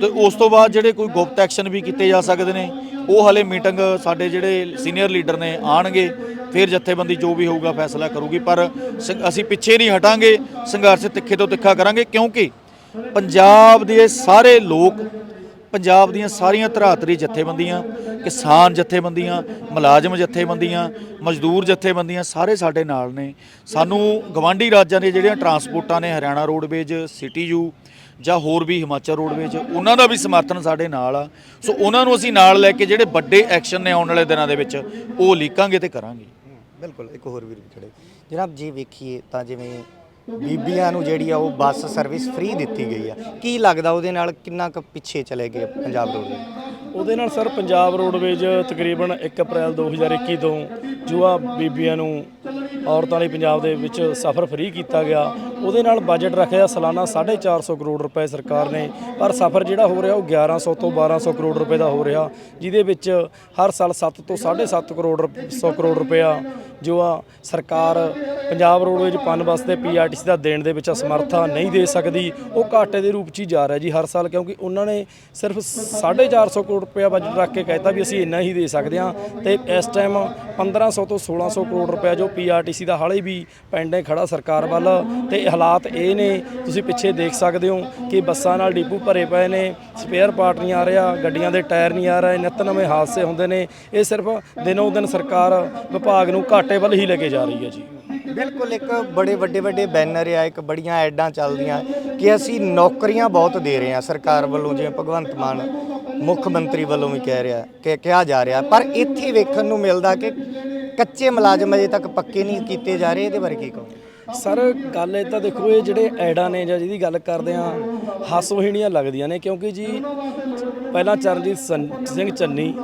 ਤੇ ਉਸ ਤੋਂ ਬਾਅਦ ਜਿਹੜੇ ਕੋਈ ਗੁਪਤ ਐਕਸ਼ਨ ਵੀ ਕੀਤੇ ਜਾ ਸਕਦੇ ਨੇ, ਉਹ ਹਲੇ ਮੀਟਿੰਗ ਸਾਡੇ ਜਿਹੜੇ ਸੀਨੀਅਰ ਲੀਡਰ ਨੇ ਆਣਗੇ ਫਿਰ ਜਥੇਬੰਦੀ ਜੋ ਵੀ ਹੋਊਗਾ ਫੈਸਲਾ ਕਰੂਗੀ। ਪਰ ਸੰ- ਅਸੀਂ ਪਿੱਛੇ ਨਹੀਂ ਹਟਾਂਗੇ, ਸੰਘਰਸ਼ ਤਿੱਖੇ ਤੋਂ ਤਿੱਖਾ ਕਰਾਂਗੇ, ਕਿਉਂਕਿ ਪੰਜਾਬ ਦੇ ਸਾਰੇ ਲੋਕ ਪੰਜਾਬ ਦੀਆਂ ਸਾਰੀਆਂ ਧਰਾਤਰੀ ਜਥੇਬੰਦੀਆਂ, ਕਿਸਾਨ ਜਥੇਬੰਦੀਆਂ, ਮੁਲਾਜ਼ਮ ਜਥੇਬੰਦੀਆਂ, ਮਜ਼ਦੂਰ ਜਥੇਬੰਦੀਆਂ ਸਾਰੇ ਸਾਡੇ ਨਾਲ ਨੇ। ਸਾਨੂੰ ਗਵਾਂਢੀ ਰਾਜਾਂ ਦੇ ਜਿਹੜੀਆਂ ਟਰਾਂਸਪੋਰਟਾਂ ਨੇ, ਹਰਿਆਣਾ ਰੋਡਵੇਜ, ਸਿਟੀ ਯੂ ਜਾਂ ਹੋਰ ਵੀ ਹਿਮਾਚਲ ਰੋਡਵੇਜ, ਉਹਨਾਂ ਦਾ ਵੀ ਸਮਰਥਨ ਸਾਡੇ ਨਾਲ ਆ। ਸੋ ਉਹਨਾਂ ਨੂੰ ਅਸੀਂ ਨਾਲ ਲੈ ਕੇ ਜਿਹੜੇ ਵੱਡੇ ਐਕਸ਼ਨ ਨੇ ਆਉਣ ਵਾਲੇ ਦਿਨਾਂ ਦੇ ਵਿੱਚ, ਉਹ ਲੀਕਾਂਗੇ ਤੇ ਕਰਾਂਗੇ। ਬਿਲਕੁਲ। ਇੱਕ ਹੋਰ ਵੀਰ ਵੀ ਖੜੇ। ਜਨਾਬ, ਜੇ ਵੇਖੀਏ ਤਾਂ ਜਿਵੇਂ ਬੀਬੀਆਂ ਨੂੰ ਜਿਹੜੀ ਆ ਉਹ ਬੱਸ ਸਰਵਿਸ ਫ੍ਰੀ ਦਿੱਤੀ ਗਈ ਆ। ਕੀ ਲੱਗਦਾ ਉਹਦੇ ਨਾਲ ਕਿੰਨਾ ਕੁ ਪਿੱਛੇ ਚਲੇ ਗਏ ਪੰਜਾਬ ਰੋਡ ਉਹਦੇ ਨਾਲ ਸਰ ਪੰਜਾਬ ਰੋਡਵੇਜ ਤਕਰੀਬਨ 1 ਅਪ੍ਰੈਲ 2021 ਤੋਂ ਜੋ ਆ ਬੀਬੀਆਂ ਨੂੰ ਔਰਤਾਂ ਲਈ ਪੰਜਾਬ ਦੇ ਵਿੱਚ ਸਫ਼ਰ ਫ੍ਰੀ ਕੀਤਾ ਗਿਆ। ਉਹਦੇ ਨਾਲ ਬਜਟ ਰੱਖਿਆ ਸਾਲਾਨਾ 450 ਕਰੋੜ ਰੁਪਏ ਸਰਕਾਰ ਨੇ, ਪਰ ਸਫ਼ਰ ਜਿਹੜਾ ਹੋ ਰਿਹਾ ਉਹ 1100 ਤੋਂ 1200 ਕਰੋੜ ਰੁਪਏ ਦਾ ਹੋ ਰਿਹਾ, ਜਿਹਦੇ ਵਿੱਚ ਹਰ ਸਾਲ 7 ਤੋਂ 7.5 ਕਰੋੜ 100 ਕਰੋੜ ਰੁਪਇਆ ਜੋ ਆ ਸਰਕਾਰ ਪੰਜਾਬ ਰੋਡਵੇਜ ਪਨ ਬੱਸ ਤੇ ਪੀਆਰਟੀਸੀ ਦਾ ਦੇਣ ਦੇ ਵਿੱਚ ਅਸਮਰਥਾ ਨਹੀਂ ਦੇ ਸਕਦੀ। ਉਹ ਘਾਟੇ ਦੇ ਰੂਪ 'ਚ ਹੀ ਜਾ ਰਿਹਾ ਜੀ ਹਰ ਸਾਲ, ਕਿਉਂਕਿ ਉਹਨਾਂ ਨੇ ਸਿਰਫ 450 ਕਰੋੜ ਰੁਪਇਆ ਬਜਟ ਰੱਖ ਕੇ ਕਹਿਤਾ ਵੀ ਅਸੀਂ ਇੰਨਾ ਹੀ ਦੇ ਸਕਦੇ ਹਾਂ ਤੇ ਇਸ ਟਾਈਮ 1500 ਤੋਂ 1600 ਕਰੋੜ ਰੁਪਇਆ ਜੋ ਪੀਆਰਟੀਸੀ ਦਾ ਹਾਲੇ ਵੀ ਪੈਂਡਿੰਗ ਖੜਾ ਸਰਕਾਰ ਵੱਲ ਤੇ ਹਾਲਾਤ ਇਹ ਨੇ, ਤੁਸੀਂ ਪਿੱਛੇ ਦੇਖ ਸਕਦੇ ਹੋ ਕਿ ਬੱਸਾਂ ਨਾਲ ਡਿਪੂ ਭਰੇ ਪਏ ਨੇ ਸਪੇਅਰ ਪਾਰਟ ਨਹੀਂ ਆ ਰਿਹਾ, ਗੱਡੀਆਂ ਦੇ ਟਾਇਰ ਨਹੀਂ ਆ ਰਹੇ, ਨਿੱਤ ਨਵੇਂ ਹਾਦਸੇ ਹੁੰਦੇ ਨੇ, ਇਹ ਸਿਰਫ ਦਿਨੋਂ ਦਿਨ ਸਰਕਾਰ ਵਿਭਾਗ ਨੂੰ ਘਾਟੇ ਵੱਲ ਹੀ ਲੈ ਕੇ ਜਾ ਰਹੀ ਹੈ ਜੀ। ਬਿਲਕੁਲ, ਇੱਕ ਬੜੇ ਵੱਡੇ ਵੱਡੇ ਬੈਨਰ ਆ, ਇੱਕ ਬੜੀਆਂ ਐਡਾਂ ਚੱਲਦੀਆਂ ਕਿ ਅਸੀਂ ਨੌਕਰੀਆਂ ਬਹੁਤ ਦੇ ਰਹੇ ਹਾਂ ਸਰਕਾਰ ਵੱਲੋਂ, ਜਿਵੇਂ ਭਗਵੰਤ ਮਾਨ ਮੁੱਖ ਮੰਤਰੀ ਵੱਲੋਂ ਵੀ ਕਹਿ ਰਿਹਾ, ਕਿ ਕਿਹਾ ਜਾ ਰਿਹਾ, ਪਰ ਇੱਥੇ ਵੇਖਣ ਨੂੰ ਮਿਲਦਾ ਕਿ ਕੱਚੇ ਮੁਲਾਜ਼ਮ ਅਜੇ ਤੱਕ ਪੱਕੇ ਨਹੀਂ ਕੀਤੇ ਜਾ ਰਹੇ, ਇਹਦੇ ਬਾਰੇ ਕੀ ਕਹੋ ਸਰ, ਗੱਲ ਇਹ ਤਾਂ ਦੇਖੋ, ਇਹ ਜਿਹੜੇ ਐਡਾਂ ਨੇ ਜਾਂ ਜਿਹਦੀ ਗੱਲ ਕਰਦੇ ਆ ਹਾਸੋਹੀਣੀਆਂ ਲੱਗਦੀਆਂ ਨੇ, ਕਿਉਂਕਿ ਜੀ, ਪਹਿਲਾਂ ਚਰਨਜੀਤ ਸੰ- ਸਿੰਘ ਚੰਨੀ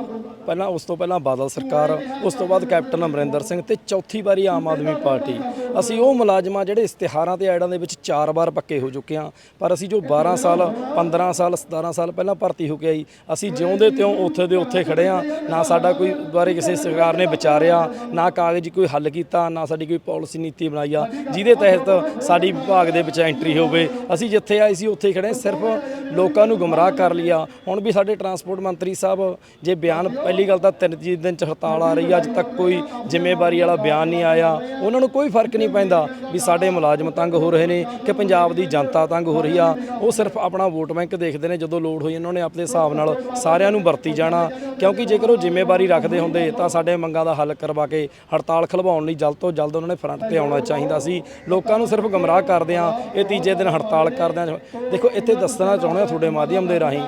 ਪਹਿਲਾਂ, ਉਸ ਤੋਂ ਪਹਿਲਾਂ ਬਾਦਲ ਸਰਕਾਰ, ਉਸ ਤੋਂ ਬਾਅਦ ਕੈਪਟਨ ਅਮਰਿੰਦਰ ਸਿੰਘ ਤੇ ਚੌਥੀ ਵਾਰੀ ਆਮ ਆਦਮੀ ਪਾਰਟੀ। ਅਸੀਂ ਉਹ ਮੁਲਾਜ਼ਮਾਂ ਜਿਹੜੇ ਇਸ਼ਤਿਹਾਰਾਂ ਤੇ ਐਡਾਂ ਦੇ ਵਿੱਚ ਚਾਰ ਵਾਰ ਪੱਕੇ ਹੋ ਚੁੱਕੇ ਹਾਂ। ਪਰ ਅਸੀਂ ਜੋ 12 ਸਾਲ 15 ਸਾਲ 17 ਸਾਲ ਪਹਿਲਾਂ ਭਰਤੀ ਹੋ ਕੇ ਆਈ, ਅਸੀਂ ਜਿਉਂਦੇ ਤਿਉਂ ਉੱਥੇ ਦੇ ਉੱਥੇ ਖੜੇ ਹਾਂ। ਨਾ ਸਾਡਾ ਕੋਈ ਬਾਰੇ ਕਿਸੇ ਸਰਕਾਰ ਨੇ ਵਿਚਾਰਿਆ, ਨਾ ਕਾਗਜ਼ ਕੋਈ ਹੱਲ ਕੀਤਾ, ਨਾ ਸਾਡੀ ਕੋਈ ਪਾਲਿਸੀ ਨੀਤੀ ਬਣਾਈ ਆ। ਜਿਹਦੇ ਤਹਿਤ ਸਾਡੀ ਵਿਭਾਗ ਦੇ ਵਿੱਚ ਐਂਟਰੀ ਹੋਵੇ, ਅਸੀਂ ਜਿੱਥੇ ਆਏ ਸੀ ਉੱਥੇ ਹੀ ਖੜੇ ਸਿਰਫ ਲੋਕਾਂ ਨੂੰ ਗੁੰਮਰਾਹ ਕਰ ਲਿਆ। ਹੁਣ ਵੀ ਸਾਡੇ ਟਰਾਂਸਪੋਰਟ ਮੰਤਰੀ ਸਾਹਿਬ, ਜੇ ਬਿਆਨ ਪਹਿਲੀ ਗੱਲ ਤਾਂ ਤਿੰਨ ਜੀ ਦਿਨ ਚ ਹੜਤਾਲ ਆ ਰਹੀ ਆ, ਅੱਜ ਤੱਕ ਕੋਈ ਜ਼ਿੰਮੇਵਾਰੀ ਵਾਲਾ ਬਿਆਨ ਨਹੀਂ ਆਇਆ। ਉਹਨਾਂ ਨੂੰ ਕੋਈ ਫ਼ਰਕ ਨਹੀਂ ਪੈਂਦਾ ਵੀ ਸਾਡੇ ਮੁਲਾਜ਼ਮ ਤੰਗ ਹੋ ਰਹੇ ਨੇ ਕਿ ਪੰਜਾਬ ਦੀ ਜਨਤਾ ਤੰਗ ਹੋ ਰਹੀ ਆ। ਉਹ ਸਿਰਫ ਆਪਣਾ ਵੋਟ ਬੈਂਕ ਦੇਖਦੇ ਨੇ, ਜਦੋਂ ਲੋੜ ਹੋਈ ਉਹਨਾਂ ਨੇ ਆਪਣੇ ਹਿਸਾਬ ਨਾਲ ਸਾਰਿਆਂ ਨੂੰ ਵਰਤੀ ਜਾਣਾ। ਕਿਉਂਕਿ ਜੇਕਰ ਉਹ ਜ਼ਿੰਮੇਵਾਰੀ ਰੱਖਦੇ ਹੁੰਦੇ ਤਾਂ ਸਾਡੇ ਮੰਗਾਂ ਦਾ ਹੱਲ ਕਰਵਾ ਕੇ ਹੜਤਾਲ ਖਲਵਾਉਣ ਲਈ ਜਲਦ ਤੋਂ ਜਲਦ ਉਹਨਾਂ ਨੇ ਫਰੰਟ ਤੇ ਆਉਣਾ ਚਾਹੀਦਾ ਸੀ। ਲੋਕਾਂ ਨੂੰ ਸਿਰਫ ਗਮਰਾਹ ਕਰਦੇ ਆ, ਇਹ ਤੀਜੇ ਦਿਨ ਹੜਤਾਲ ਕਰਦੇ ਆ। ਦੇਖੋ, ਇੱਥੇ ਦੱਸਣਾ ਚਾਹੁੰਦੇ ਆ ਤੁਹਾਡੇ ਮਾਧਿਅਮ ਦੇ ਰਾਹੀਂ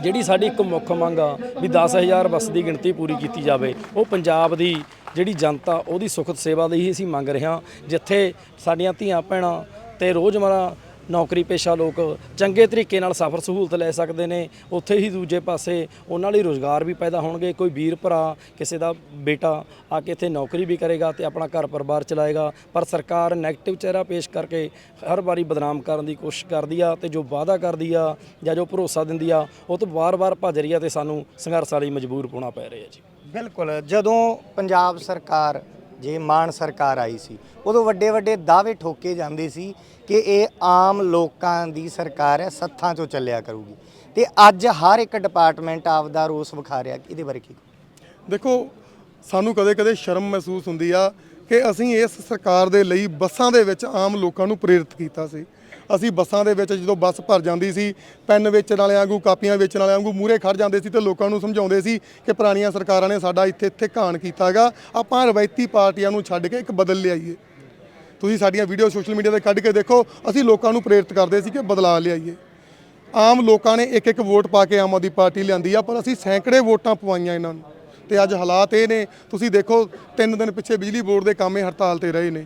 ਜਿਹੜੀ ਸਾਡੀ ਇੱਕ ਮੁੱਖ ਮੰਗ ਆ ਵੀ 10000 ਬੱਸ ਦੀ ਗਿਣਤੀ ਪੂਰੀ ਕੀਤੀ ਜਾਵੇ, ਉਹ ਪੰਜਾਬ ਦੀ ਜਿਹੜੀ ਜਨਤਾ, ਉਹਦੀ ਸੁਖਤ ਸੇਵਾ ਦੀ ਹੀ ਅਸੀਂ ਮੰਗ ਰਹੇ ਹਾਂ, ਜਿੱਥੇ ਸਾਡੀਆਂ ਧੀਆਂ, ਭੈਣਾਂ ਤੇ ਰੋਜ਼ਮਰਾ ਨੌਕਰੀ ਪੇਸ਼ਾ ਲੋਕ ਚੰਗੇ ਤਰੀਕੇ ਨਾਲ ਸਫ਼ਰ ਸਹੂਲਤ ਲੈ ਸਕਦੇ ਨੇ, ਉੱਥੇ ਹੀ ਦੂਜੇ ਪਾਸੇ ਉਹਨਾਂ ਲਈ ਰੋਜ਼ਗਾਰ ਵੀ ਪੈਦਾ ਹੋਣਗੇ, ਕੋਈ ਵੀਰ ਭਰਾ, ਕਿਸੇ ਦਾ ਬੇਟਾ ਆ ਕੇ ਇੱਥੇ ਨੌਕਰੀ ਵੀ ਕਰੇਗਾ ਤੇ ਆਪਣਾ ਘਰ ਪਰਿਵਾਰ ਚਲਾਏਗਾ, ਪਰ ਸਰਕਾਰ ਨੈਗੇਟਿਵ ਚਿਹਰਾ ਪੇਸ਼ ਕਰਕੇ ਹਰ ਵਾਰੀ ਬਦਨਾਮ ਕਰਨ ਦੀ ਕੋਸ਼ਿਸ਼ ਕਰਦੀ ਆ ਤੇ ਜੋ ਵਾਅਦਾ ਕਰਦੀ ਆ ਜਾਂ ਜੋ ਭਰੋਸਾ ਦਿੰਦੀ ਆ, ਉਹ ਤੋਂ ਵਾਰ-ਵਾਰ ਭੱਜ ਰਹੀ ਆ ਤੇ ਸਾਨੂੰ ਸੰਘਰਸ਼ਾਂ ਲਈ ਮਜਬੂਰ ਪਾਉਣਾ ਪੈ ਰਿਹਾ ਜੀ। ਬਿਲਕੁਲ, ਜਦੋਂ ਪੰਜਾਬ ਸਰਕਾਰ ਜੇ ਮਾਨ ਸਰਕਾਰ ਆਈ ਸੀ, ਉਦੋਂ ਵੱਡੇ ਵੱਡੇ ਦਾਅਵੇ ਠੋਕੇ ਜਾਂਦੇ ਸੀ ਕਿ ਇਹ ਆਮ ਲੋਕਾਂ ਦੀ ਸਰਕਾਰ ਹੈ, ਸੱਥਾਂ ਚੋਂ ਚੱਲਿਆ ਕਰੂਗੀ। ਤੇ ਅੱਜ ਹਰ ਇੱਕ ਡਿਪਾਰਟਮੈਂਟ ਆਪਦਾ ਰੋਸ ਵਿਖਾ ਰਿਹਾ, ਇਹਦੇ ਬਾਰੇ ਕੀ ਦੇਖੋ, ਸਾਨੂੰ ਕਦੇ-ਕਦੇ ਸ਼ਰਮ ਮਹਿਸੂਸ ਹੁੰਦੀ ਆ ਕਿ ਅਸੀਂ ਇਸ ਸਰਕਾਰ ਦੇ ਲਈ ਬੱਸਾਂ ਦੇ ਵਿੱਚ ਆਮ ਲੋਕਾਂ ਨੂੰ ਪ੍ਰੇਰਿਤ ਕੀਤਾ ਸੀ। ਅਸੀਂ ਬੱਸਾਂ ਦੇ ਵਿੱਚ ਜਦੋਂ ਬੱਸ ਭਰ ਜਾਂਦੀ ਸੀ, ਪੈਨ ਵੇਚਣ ਵਾਲਿਆਂ ਵਾਂਗੂ, ਕਾਪੀਆਂ ਵੇਚਣ ਵਾਲਿਆਂ ਵਾਂਗੂ ਮੂਹਰੇ ਖੜ ਜਾਂਦੇ ਸੀ ਤੇ ਲੋਕਾਂ ਨੂੰ ਸਮਝਾਉਂਦੇ ਸੀ ਕਿ ਪੁਰਾਣੀਆਂ ਸਰਕਾਰਾਂ ਨੇ ਸਾਡਾ ਇੱਥੇ ਇੱਥੇ ਘਾਣ ਕੀਤਾਗਾ ਆਪਾਂ ਰਵਾਇਤੀ ਪਾਰਟੀਆਂ ਨੂੰ ਛੱਡ ਕੇ ਇੱਕ ਬਦਲ ਲਿਆਈਏ। ਤੁਸੀਂ ਸਾਡੀਆਂ ਵੀਡੀਓ ਸੋਸ਼ਲ ਮੀਡੀਆ ਤੇ ਕੱਢ ਕੇ ਦੇਖੋ, ਅਸੀਂ ਲੋਕਾਂ ਨੂੰ ਪ੍ਰੇਰਿਤ ਕਰਦੇ ਸੀ ਕਿ ਬਦਲਾਅ ਲਿਆਈਏ। ਆਮ ਲੋਕਾਂ ਨੇ ਇੱਕ ਇੱਕ ਵੋਟ ਪਾ ਕੇ ਆਮ ਆਦਮੀ ਪਾਰਟੀ ਲਿਆਂਦੀ ਆ, ਪਰ ਅਸੀਂ ਸੈਂਕੜੇ ਵੋਟਾਂ ਪਵਾਈਆਂ ਇਹਨਾਂ ਨੂੰ। ਤੇ ਅੱਜ ਹਾਲਾਤ ਇਹ ਨੇ, ਤੁਸੀਂ ਦੇਖੋ, ਤਿੰਨ ਦਿਨ ਪਿੱਛੇ ਬਿਜਲੀ ਬੋਰਡ ਦੇ ਕਾਮੇ ਹੜਤਾਲ ਤੇ ਰਹੇ ਨੇ।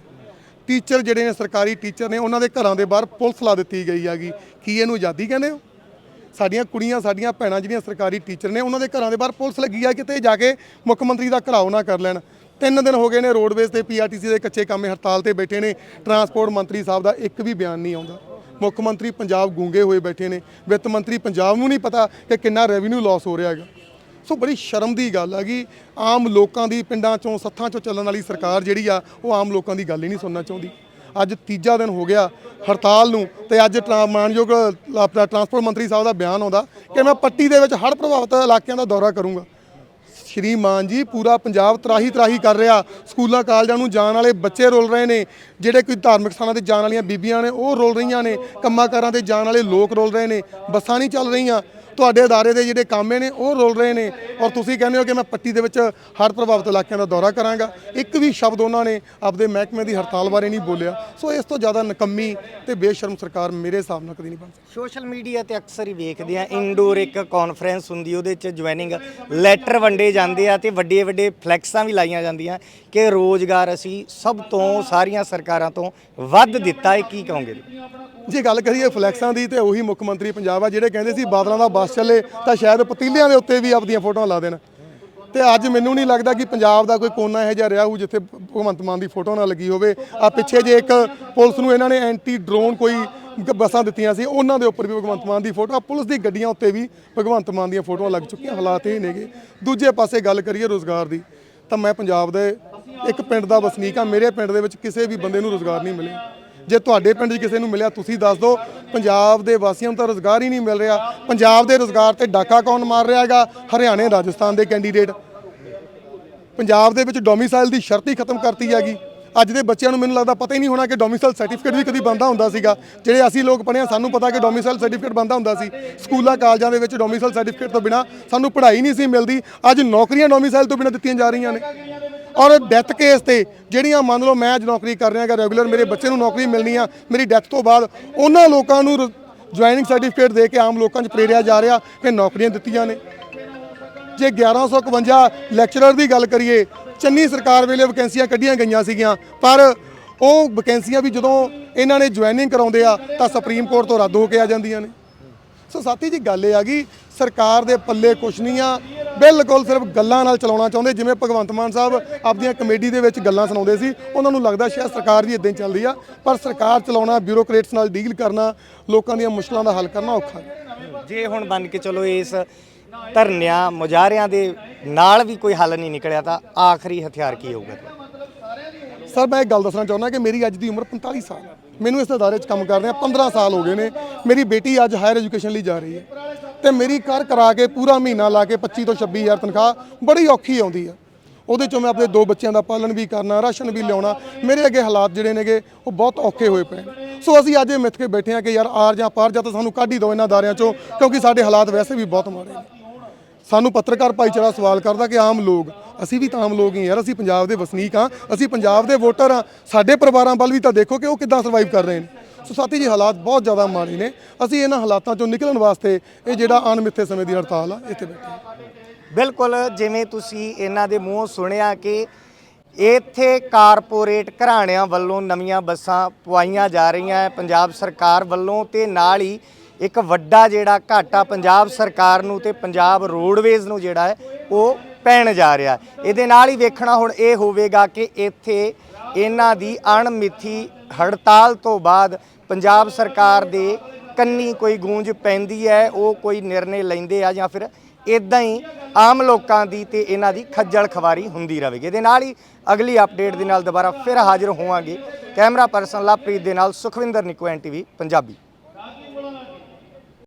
ਟੀਚਰ ਜਿਹੜੇ ਨੇ, ਸਰਕਾਰੀ ਟੀਚਰ ਨੇ, ਉਹਨਾਂ ਦੇ ਘਰਾਂ ਦੇ ਬਾਹਰ ਪੁਲਿਸ ਲਾ ਦਿੱਤੀ ਗਈ ਹੈਗੀ। ਕੀ ਇਹਨੂੰ ਆਜ਼ਾਦੀ ਕਹਿੰਦੇ ਹੋ? ਸਾਡੀਆਂ ਕੁੜੀਆਂ, ਸਾਡੀਆਂ ਭੈਣਾਂ ਜਿਹੜੀਆਂ ਸਰਕਾਰੀ ਟੀਚਰ ਨੇ, ਉਹਨਾਂ ਦੇ ਘਰਾਂ ਦੇ ਬਾਹਰ ਪੁਲਿਸ ਲੱਗੀ ਆ, ਕਿਤੇ ਜਾ ਕੇ ਮੁੱਖ ਮੰਤਰੀ ਦਾ ਘਰਾਓ ਨਾ ਕਰ ਲੈਣ। ਤਿੰਨ ਦਿਨ ਹੋ ਗਏ ਨੇ ਰੋਡਵੇਜ਼ ਤੇ ਪੀਆਰਟੀਸੀ ਦੇ ਕੱਚੇ ਕਾਮੇ ਹੜਤਾਲ ਤੇ ਬੈਠੇ ਨੇ। ਟਰਾਂਸਪੋਰਟ ਮੰਤਰੀ ਸਾਹਿਬ ਦਾ ਇੱਕ ਵੀ ਬਿਆਨ ਨਹੀਂ ਆਉਂਦਾ। ਮੁੱਖ ਮੰਤਰੀ ਪੰਜਾਬ ਗੂੰਗੇ ਹੋਏ ਬੈਠੇ ਨੇ। ਵਿੱਤ ਮੰਤਰੀ ਪੰਜਾਬ ਨੂੰ ਨਹੀਂ ਪਤਾ ਕਿ ਕਿੰਨਾ ਰੈਵਨਿਊ ਲਾਸ ਹੋ ਰਿਹਾ ਹੈਗਾ। ਸੋ ਬੜੀ ਸ਼ਰਮ ਦੀ ਗੱਲ ਹੈਗੀ ਆਮ ਲੋਕਾਂ ਦੀ ਪਿੰਡਾਂ ਚੋਂ, ਸੱਥਾਂ ਚੋਂ ਚੱਲਣ ਵਾਲੀ ਸਰਕਾਰ ਜਿਹੜੀ ਆ, ਉਹ ਆਮ ਲੋਕਾਂ ਦੀ ਗੱਲ ਹੀ ਨਹੀਂ ਸੁਣਨਾ ਚਾਹੁੰਦੀ। ਅੱਜ ਤੀਜਾ ਦਿਨ ਹੋ ਗਿਆ ਹੜਤਾਲ ਨੂੰ ਤੇ ਅੱਜ ਟਰਾ- ਮਾਨਯੋਗ ਆਪਣਾ ਟਰਾਂਸਪੋਰਟ ਮੰਤਰੀ ਸਾਹਿਬ ਦਾ ਬਿਆਨ ਆਉਂਦਾ ਕਿ ਮੈਂ ਪੱਟੀ ਦੇ ਵਿੱਚ ਹੜ੍ਹ ਪ੍ਰਭਾਵਿਤ ਇਲਾਕਿਆਂ ਦਾ ਦੌਰਾ ਕਰੂੰਗਾ। ਸ਼੍ਰੀ ਮਾਨ ਜੀ ਪੂਰਾ ਪੰਜਾਬ ਤਰਾਹੀ ਤਰਾਹੀ ਕਰ ਰਿਹਾ। ਸਕੂਲਾਂ, ਕਾਲਜਾਂ ਨੂੰ ਜਾਣ ਵਾਲੇ ਬੱਚੇ ਰੁਲ ਰਹੇ ਨੇ। ਜਿਹੜੇ ਕੋਈ ਧਾਰਮਿਕ ਸਥਾਨਾਂ ਤੇ ਜਾਣ ਵਾਲੀਆਂ ਬੀਬੀਆਂ ਨੇ, ਉਹ ਰੁਲ ਰਹੀਆਂ ਨੇ। ਕੰਮਾਂ ਕਾਰਾਂ ਤੇ ਜਾਣ ਵਾਲੇ ਲੋਕ ਰੁਲ ਰਹੇ ਨੇ। ਬੱਸਾਂ ਨਹੀਂ ਚੱਲ ਰਹੀਆਂ। ਤੁਹਾਡੇ ਅਦਾਰੇ ਦੇ ਜਿਹੜੇ ਕਾਮੇ ਨੇ ਉਹ ਰੁਲ ਰਹੇ ਨੇ। ਔਰ ਤੁਸੀਂ ਕਹਿੰਦੇ ਹੋ ਕਿ ਮੈਂ ਪੱਟੀ ਦੇ ਵਿੱਚ ਹੜ੍ਹ ਪ੍ਰਭਾਵਿਤ ਇਲਾਕਿਆਂ ਦਾ ਦੌਰਾ ਕਰਾਂਗਾ। ਇੱਕ ਵੀ ਸ਼ਬਦ ਉਹਨਾਂ ਨੇ ਆਪਦੇ ਮਹਿਕਮੇ ਦੀ ਹੜਤਾਲ ਬਾਰੇ ਨਹੀਂ ਬੋਲਿਆ। ਸੋ ਇਸ ਤੋਂ ਜ਼ਿਆਦਾ ਨਕੰਮੀ ਤੇ ਬੇਸ਼ਰਮ ਸਰਕਾਰ ਮੇਰੇ ਹਿਸਾਬ ਨਾਲ ਕਦੀ ਨਹੀਂ ਬਣ ਸਕਦੀ। ਸੋਸ਼ਲ ਮੀਡੀਆ ਤੇ ਅਕਸਰ ਹੀ ਵੇਖਦੇ ਆ ਇਨਡੋਰ ਇੱਕ ਕਾਨਫਰੰਸ ਹੁੰਦੀ ਉਹਦੇ ਚ ਜੁਆਇਨਿੰਗ ਲੈਟਰ ਵੰਡੇ ਜਾਂਦੇ ਆ ਤੇ ਵੱਡੇ ਵੱਡੇ ਫਲੈਕਸਾਂ ਵੀ ਲਾਈਆਂ ਜਾਂਦੀਆਂ ਕਿ ਰੋਜ਼ਗਾਰ ਅਸੀਂ ਸਭ ਤੋਂ ਸਾਰੀਆਂ ਸਰਕਾਰਾਂ ਤੋਂ ਵੱਧ ਦਿੱਤਾ ਹੈ ਕੀ ਕਹੋਗੇ ਜੇ ਗੱਲ ਕਰੀਏ ਫਲੈਕਸਾਂ ਦੀ ਤੇ ਉਹੀ ਮੁੱਖ ਮੰਤਰੀ ਪੰਜਾਬ ਆ ਜਿਹੜੇ ਕਹਿੰਦੇ ਸੀ ਬਾਦਲਾਂ ਦਾ ਬੱਸ ਚੱਲੇ ਤਾਂ ਸ਼ਾਇਦ ਪਤੀਲਿਆਂ ਦੇ ਉੱਤੇ ਵੀ ਆਪਦੀਆਂ ਫੋਟੋਆਂ ਲਾ ਦੇਣ। ਤੇ ਅੱਜ ਮੈਨੂੰ ਨਹੀਂ ਲੱਗਦਾ ਕਿ ਪੰਜਾਬ ਦਾ ਕੋਈ ਕੋਨਾ ਇਹੋ ਜਿਹਾ ਰਿਹਾ ਹੋਊ ਜਿੱਥੇ ਭਗਵੰਤ ਮਾਨ ਦੀ ਫੋਟੋ ਨਾ ਲੱਗੀ ਹੋਵੇ। ਆ ਪਿੱਛੇ ਜੇ ਇੱਕ ਪੁਲਿਸ ਨੂੰ ਇਹਨਾਂ ਨੇ ਐਂਟੀ ਡਰੋਨ ਕੋਈ ਬੱਸਾਂ ਦਿੱਤੀਆਂ ਸੀ, ਉਹਨਾਂ ਦੇ ਉੱਪਰ ਵੀ ਭਗਵੰਤ ਮਾਨ ਦੀ ਫੋਟੋ ਆ ਪੁਲਿਸ ਦੀ ਗੱਡੀਆਂ ਉੱਤੇ ਵੀ ਭਗਵੰਤ ਮਾਨ ਦੀਆਂ ਫੋਟੋਆਂ ਲੱਗ ਚੁੱਕੀਆਂ, ਹਾਲਾਤ ਇਹ ਨੇਗੇ। ਦੂਜੇ ਪਾਸੇ ਗੱਲ ਕਰੀਏ ਰੋਜ਼ਗਾਰ ਦੀ, ਤਾਂ ਮੈਂ ਪੰਜਾਬ ਦੇ ਇੱਕ ਪਿੰਡ ਦਾ ਵਸਨੀਕ ਆ ਮੇਰੇ ਪਿੰਡ ਦੇ ਵਿੱਚ ਕਿਸੇ ਵੀ ਬੰਦੇ ਨੂੰ ਰੋਜ਼ਗਾਰ ਨਹੀਂ ਮਿਲਿਆ। ਜੇ ਤੁਹਾਡੇ ਪਿੰਡ 'ਚ ਕਿਸੇ ਨੂੰ ਮਿਲਿਆ, ਤੁਸੀਂ ਦੱਸ ਦਿਓ। ਪੰਜਾਬ ਦੇ ਵਾਸੀਆਂ ਨੂੰ ਤਾਂ ਰੋਜ਼ਗਾਰ ਹੀ ਨਹੀਂ ਮਿਲ ਰਿਹਾ। ਪੰਜਾਬ ਦੇ ਰੋਜ਼ਗਾਰ ਤੇ ਡਾਕਾ ਕੌਣ ਮਾਰ ਰਿਹਾ ਹੈਗਾ? ਹਰਿਆਣੇ, ਰਾਜਸਥਾਨ ਦੇ ਕੈਂਡੀਡੇਟ ਪੰਜਾਬ ਦੇ ਵਿੱਚ ਡੋਮਿਸਾਈਲ ਦੀ ਸ਼ਰਤ ਹੀ ਖਤਮ ਕਰਤੀ ਹੈਗੀ। ਅੱਜ ਦੇ ਬੱਚਿਆਂ ਨੂੰ ਮੈਨੂੰ ਲੱਗਦਾ ਪਤਾ ਹੀ ਨਹੀਂ ਹੋਣਾ ਕਿ ਡੋਮਿਸਾਈਲ ਸਰਟੀਫਿਕੇਟ ਵੀ ਕਦੀ ਬੰਦਾ ਹੁੰਦਾ ਸੀਗਾ। ਜਿਹੜੇ ਅਸੀਂ ਲੋਕ ਪੜ੍ਹੇ ਹਾਂ, ਸਾਨੂੰ ਪਤਾ ਕਿ ਡੋਮਿਸਾਈਲ ਸਰਟੀਫਿਕੇਟ ਬੰਦਾ ਹੁੰਦਾ ਸੀ। ਸਕੂਲਾਂ, ਕਾਲਜਾਂ ਦੇ ਵਿੱਚ ਡੋਮਿਸਾਈਲ ਸਰਟੀਫਿਕੇਟ ਤੋਂ ਬਿਨਾ ਸਾਨੂੰ ਪੜ੍ਹਾਈ ਨਹੀਂ ਸੀ ਮਿਲਦੀ। ਅੱਜ ਨੌਕਰੀਆਂ ਡੋਮਿਸਾਈਲ ਤੋਂ ਬਿਨਾ ਦਿੱਤੀਆਂ ਜਾ ਰਹੀਆਂ ਨੇ। ਔਰ ਡੈਥ ਕੇਸ ਤੇ ਜਿਹੜੀਆਂ ਮੰਨ ਲਓ ਮੈਂ ਅੱਜ ਨੌਕਰੀ ਕਰ ਰਿਹਾਗਾ ਰੈਗੂਲਰ ਮੇਰੇ ਬੱਚੇ ਨੂੰ ਨੌਕਰੀ ਮਿਲਣੀ ਆ, ਮੇਰੀ ਡੈਥ ਤੋਂ ਬਾਅਦ ਉਹਨਾਂ ਲੋਕਾਂ ਨੂੰ ਜੁਆਇਨਿੰਗ ਸਰਟੀਫਿਕੇਟ ਦੇ ਕੇ ਆਮ ਲੋਕਾਂ 'ਚ ਪ੍ਰੇਰਿਆ ਜਾ ਰਿਹਾ ਕਿ ਨੌਕਰੀਆਂ ਦਿੱਤੀਆਂ ਨੇ। ਜੇ 1151 ਲੈਕਚਰਰ ਦੀ ਗੱਲ ਕਰੀਏ, ਚੰਨੀ ਸਰਕਾਰ ਵੇਲੇ ਵੈਕੈਂਸੀਆਂ ਕੱਢੀਆਂ ਗਈਆਂ ਸੀਗੀਆਂ, ਪਰ ਉਹ ਵੈਕੈਂਸੀਆਂ ਵੀ ਜਦੋਂ ਇਹਨਾਂ ਨੇ ਜੁਆਇਨਿੰਗ ਕਰਾਉਂਦੇ ਆ, ਤਾਂ ਸੁਪਰੀਮ ਕੋਰਟ ਤੋਂ ਰੱਦ ਹੋ ਕੇ ਆ ਜਾਂਦੀਆਂ ਨੇ। ਸੋ ਸਾਥੀ ਜੀ, ਗੱਲ ਇਹ ਆ ਗਈ, ਸਰਕਾਰ ਦੇ ਪੱਲੇ ਕੁਛ ਨਹੀਂ ਆ ਬਿਲਕੁਲ ਸਿਰਫ ਗੱਲਾਂ ਨਾਲ ਚਲਾਉਣਾ ਚਾਹੁੰਦੇ ਜਿਵੇਂ ਭਗਵੰਤ ਮਾਨ ਸਾਹਿਬ ਆਪਦੀਆਂ ਕਮੇਟੀ ਦੇ ਵਿੱਚ ਗੱਲਾਂ ਸੁਣਾਉਂਦੇ ਸੀ ਉਹਨਾਂ ਨੂੰ ਲੱਗਦਾ ਸ਼ਾਇਦ ਸਰਕਾਰ ਵੀ ਇਦਾਂ ਹੀ ਚੱਲਦੀ ਆ ਪਰ ਸਰਕਾਰ ਚਲਾਉਣਾ ਬਿਊਰੋਕਰੇਟਸ ਨਾਲ ਡੀਲ ਕਰਨਾ ਲੋਕਾਂ ਦੀਆਂ ਮੁਸ਼ਕਲਾਂ ਦਾ ਹੱਲ ਕਰਨਾ ਔਖਾ ਜੇ ਹੁਣ ਮੰਨ ਕੇ ਚਲੋ ਇਸ ਧਰਨਿਆਂ ਮੁਜ਼ਾਹਰਿਆਂ ਦੇ ਨਾਲ ਵੀ ਕੋਈ ਹੱਲ ਨਹੀਂ ਨਿਕਲਿਆ ਤਾਂ ਆਖਰੀ ਹਥਿਆਰ ਕੀ ਹੋਊਗਾ? ਸਰ ਮੈਂ ਇੱਕ ਗੱਲ ਦੱਸਣਾ ਚਾਹੁੰਦਾ ਕਿ ਮੇਰੀ ਅੱਜ ਦੀ ਉਮਰ 45 ਸਾਲ ਮੈਨੂੰ ਇਸ ਅਦਾਰੇ 'ਚ ਕੰਮ ਕਰਦਿਆਂ 15 ਸਾਲ ਹੋ ਗਏ ਨੇ। ਮੇਰੀ ਬੇਟੀ ਅੱਜ ਹਾਇਰ ਐਜੂਕੇਸ਼ਨ ਲਈ ਜਾ ਰਹੀ ਹੈ। ਤੇ ਮੇਰੀ ਕਰ ਕਰਾ ਕੇ ਪੂਰਾ ਮਹੀਨਾ ਲਾ ਕੇ 25 ਤੋਂ 26000 ਤਨਖਾਹ ਬੜੀ ਔਖੀ ਆਉਂਦੀ ਆ। ਉਹਦੇ ਚੋਂ ਮੈਂ ਆਪਣੇ ਦੋ ਬੱਚਿਆਂ ਦਾ ਪਾਲਣ ਵੀ ਕਰਨਾ, ਰਾਸ਼ਨ ਵੀ ਲਿਆਉਣਾ, ਮੇਰੇ ਅੱਗੇ ਹਾਲਾਤ ਜਿਹੜੇ ਨੇਗੇ, ਉਹ ਬਹੁਤ ਔਖੇ ਹੋਏ ਪਏ ਨੇ। ਸੋ ਅਸੀਂ ਅੱਜ ਇਹ ਮਿੱਥ ਕੇ ਬੈਠੇ ਆ ਕਿ ਯਾਰ ਆਰ ਜਾਂ ਪਾਰ ਜਾਂ ਤਾਂ ਸਾਨੂੰ ਕੱਢ ਹੀ ਦਿਓ ਇਹਨਾਂ ਅਦਾਰਿਆਂ ਚੋਂ, ਕਿਉਂਕਿ ਸਾਡੇ ਹਾਲਾਤ ਵੈਸੇ ਵੀ ਬਹੁਤ ਮਾੜੇ ਨੇ। ਸਾਨੂੰ ਪੱਤਰਕਾਰ ਭਾਈਚਾਰਾ ਸਵਾਲ ਕਰਦਾ ਕਿ ਆਮ ਲੋਕ, ਅਸੀਂ ਵੀ ਤਾਂ ਆਮ ਲੋਕ ਹੀ ਯਾਰ, ਅਸੀਂ ਪੰਜਾਬ ਦੇ ਵਸਨੀਕ ਹਾਂ, ਅਸੀਂ ਪੰਜਾਬ ਦੇ ਵੋਟਰ ਹਾਂ। ਸਾਡੇ ਪਰਿਵਾਰਾਂ ਵੱਲ ਵੀ ਤਾਂ ਦੇਖੋ ਕਿ ਉਹ ਕਿੱਦਾਂ ਸਰਵਾਈਵ ਕਰ ਰਹੇ ਨੇ। ਸੋ ਸਾਥੀ ਜੀ ਹਾਲਾਤ ਬਹੁਤ ਜ਼ਿਆਦਾ ਮਾੜੇ ਨੇ। ਅਸੀਂ ਇਹਨਾਂ ਹਾਲਾਤਾਂ ਚੋਂ ਨਿਕਲਣ ਵਾਸਤੇ ਇਹ ਜਿਹੜਾ ਅਣਮਿੱਥੇ ਸਮੇਂ ਦੀ ਹੜਤਾਲ ਆ, ਇੱਥੇ ਬੈਠੇ ਬਿਲਕੁਲ, ਜਿਵੇਂ ਤੁਸੀਂ ਇਹਨਾਂ ਦੇ ਮੂੰਹੋਂ ਸੁਣਿਆ ਕਿ ਇੱਥੇ ਕਾਰਪੋਰੇਟ ਘਰਾਣਿਆਂ ਵੱਲੋਂ ਨਵੀਆਂ ਬੱਸਾਂ ਪਵਾਈਆਂ ਜਾ ਰਹੀਆਂ ਹੈ। ਪੰਜਾਬ ਸਰਕਾਰ ਵੱਲੋਂ ਤੇ ਨਾਲ ਹੀ ਇੱਕ ਵੱਡਾ ਜਿਹੜਾ ਘਾਟਾ ਪੰਜਾਬ ਸਰਕਾਰ ਨੂੰ ਤੇ ਪੰਜਾਬ ਰੋਡਵੇਜ਼ ਨੂੰ ਜਿਹੜਾ ਹੈ, ਉਹ ਪੈਣ ਜਾ ਰਿਹਾ ਇਹਦੇ ਨਾਲ ਹੀ ਵੇਖਣਾ ਹੁਣ ਇਹ ਹੋਵੇਗਾ ਕਿ ਇੱਥੇ ਇਹਨਾਂ ਦੀ ਅਣਮਿੱਥੀ ਹੜਤਾਲ ਤੋਂ ਬਾਅਦ ਪੰਜਾਬ ਸਰਕਾਰ ਦੇ ਕੰਨੀ ਕੋਈ ਗੂੰਜ ਪੈਂਦੀ ਹੈ, ਉਹ ਕੋਈ ਨਿਰਣੇ ਲੈਂਦੇ ਆ ਜਾਂ ਫਿਰ ਇਦਾਂ ਹੀ ਆਮ ਲੋਕਾਂ ਦੀ ਤੇ ਇਹਨਾਂ ਦੀ ਖੱਜਲ ਖਵਾਰੀ ਹੁੰਦੀ ਰਹੇਗੀ ਇਹਦੇ ਨਾਲ ਹੀ ਅਗਲੀ ਅਪਡੇਟ ਦੇ ਨਾਲ ਦੁਬਾਰਾ ਫਿਰ ਹਾਜ਼ਰ ਹੋਵਾਂਗੇ। ਕੈਮਰਾ ਪਰਸਨ ਲਵਪ੍ਰੀਤ ਦੇ ਨਾਲ ਸੁਖਵਿੰਦਰ ਨਿਕੋ ਐਨ ਟੀਵੀ ਪੰਜਾਬੀ।